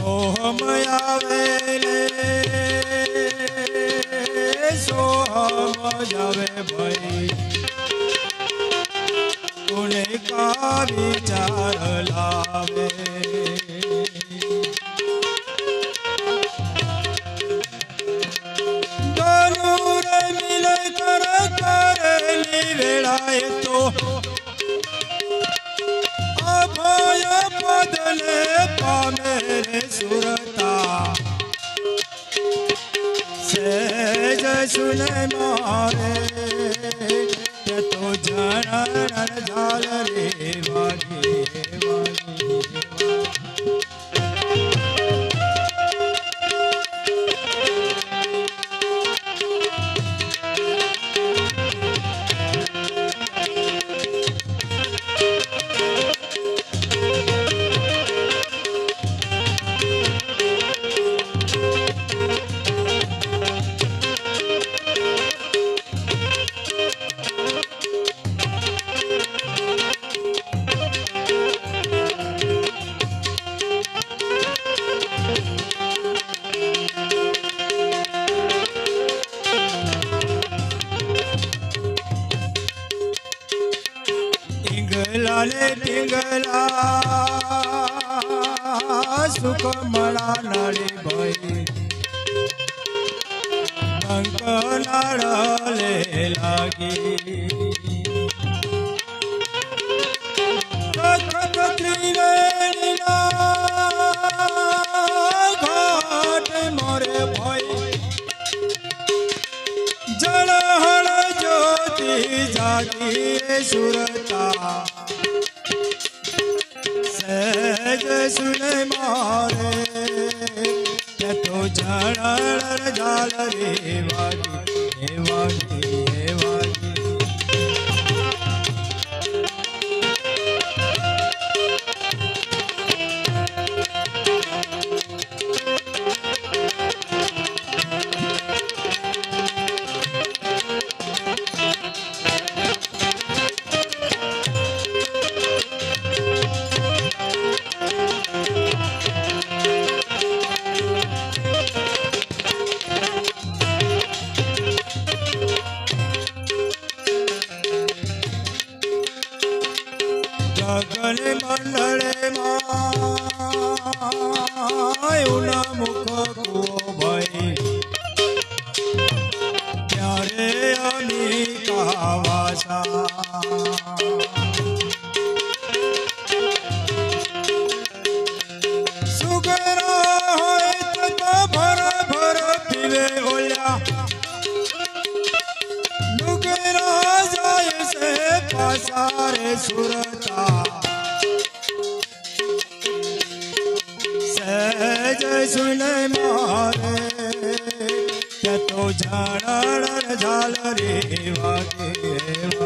સોહમ આવે રે સોહમ આવે ભાઈ તુને કા વિચાર લાવે વેળાએ તો સુરતા. સેજ સુને મારે તો જણ ઝાલ રે વાગે ટીંગલા ને ટીંગલા સુખ મળા નળી ભાઈ બંક નાળલે લાગી ઘાટ મોરે ભાઈ જળહળ જ્યોતિ જાગી સુરતા કે તો જળહળ જાલ રે વાગી ગગન મંડળે માં મુખ કુઓ ભાઈ. ત્યારે અનિકા વાસા છે પાસારે સુરતા સહેજ સુન મારે તો ઝાડ ઝાલ રે વાગે